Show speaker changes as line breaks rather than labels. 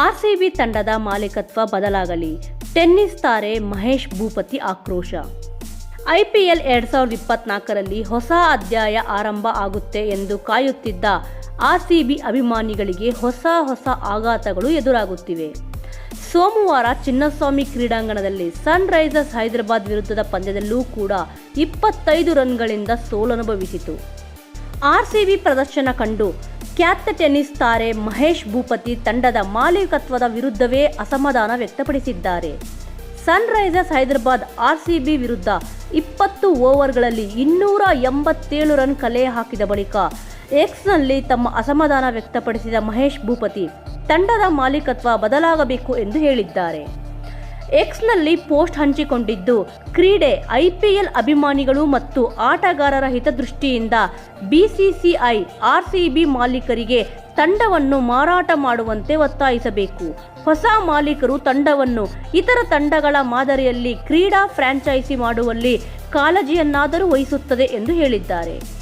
RCB ತಂಡದ ಮಾಲೀಕತ್ವ ಬದಲಾಗಲಿ. Tennis ತಾರೆ ಮಹೇಶ್ ಭೂಪತಿ ಆಕ್ರೋಶ. ಐಪಿಎಲ್ ಎರಡ್ ಸಾವಿರದ ಇಪ್ಪತ್ನಾಲ್ಕರಲ್ಲಿ ಹೊಸ ಅಧ್ಯಾಯ ಆರಂಭ ಆಗುತ್ತೆ ಎಂದು ಕಾಯುತ್ತಿದ್ದ ಆರ್ಸಿಬಿ ಅಭಿಮಾನಿಗಳಿಗೆ ಹೊಸ ಹೊಸ ಆಘಾತಗಳು ಎದುರಾಗುತ್ತಿವೆ. ಸೋಮವಾರ ಚಿನ್ನಸ್ವಾಮಿ ಕ್ರೀಡಾಂಗಣದಲ್ಲಿ ಸನ್ ರೈಸರ್ಸ್ ಹೈದರಾಬಾದ್ ವಿರುದ್ಧದ ಪಂದ್ಯದಲ್ಲೂ ಕೂಡ ಇಪ್ಪತ್ತೈದು ರನ್ಗಳಿಂದ ಸೋಲನುಭವಿಸಿತು. ಆರ್ಸಿಬಿ ಪ್ರದರ್ಶನ ಕಂಡು ಖ್ಯಾತ ಟೆನ್ನಿಸ್ ತಾರೆ ಮಹೇಶ್ ಭೂಪತಿ ತಂಡದ ಮಾಲೀಕತ್ವದ ವಿರುದ್ಧವೇ ಅಸಮಾಧಾನ ವ್ಯಕ್ತಪಡಿಸಿದ್ದಾರೆ. ಸನ್ರೈಸರ್ಸ್ ಹೈದರಾಬಾದ್ ಆರ್ಸಿಬಿ ವಿರುದ್ಧ ಇಪ್ಪತ್ತು ಓವರ್ಗಳಲ್ಲಿ ಇನ್ನೂರ ಎಂಬತ್ತೇಳು ರನ್ ಕಲೆ ಹಾಕಿದ ಬಳಿಕ ಎಕ್ಸ್ನಲ್ಲಿ ತಮ್ಮ ಅಸಮಾಧಾನ ವ್ಯಕ್ತಪಡಿಸಿದ ಮಹೇಶ್ ಭೂಪತಿ ತಂಡದ ಮಾಲೀಕತ್ವ ಬದಲಾಗಬೇಕು ಎಂದು ಹೇಳಿದ್ದಾರೆ. ಎಕ್ಸ್ನಲ್ಲಿ ಪೋಸ್ಟ್ ಹಂಚಿಕೊಂಡಿದ್ದು. ಕ್ರೀಡೆ ಐಪಿಎಲ್ ಅಭಿಮಾನಿಗಳು ಮತ್ತು ಆಟಗಾರರ ಹಿತದೃಷ್ಟಿಯಿಂದ ಬಿಸಿಸಿಐ ಆರ್ಸಿಬಿ ಮಾಲೀಕರಿಗೆ ತಂಡವನ್ನು ಮಾರಾಟ ಮಾಡುವಂತೆ ಒತ್ತಾಯಿಸಬೇಕು. ಹೊಸ ಮಾಲೀಕರು ತಂಡವನ್ನು ಇತರ ತಂಡಗಳ ಮಾದರಿಯಲ್ಲಿ ಕ್ರೀಡಾ ಫ್ರಾಂಚೈಸಿ ಮಾಡುವಲ್ಲಿ ಕಾಳಜಿಯನ್ನಾದರೂ ವಹಿಸುತ್ತದೆ ಎಂದು ಹೇಳಿದ್ದಾರೆ.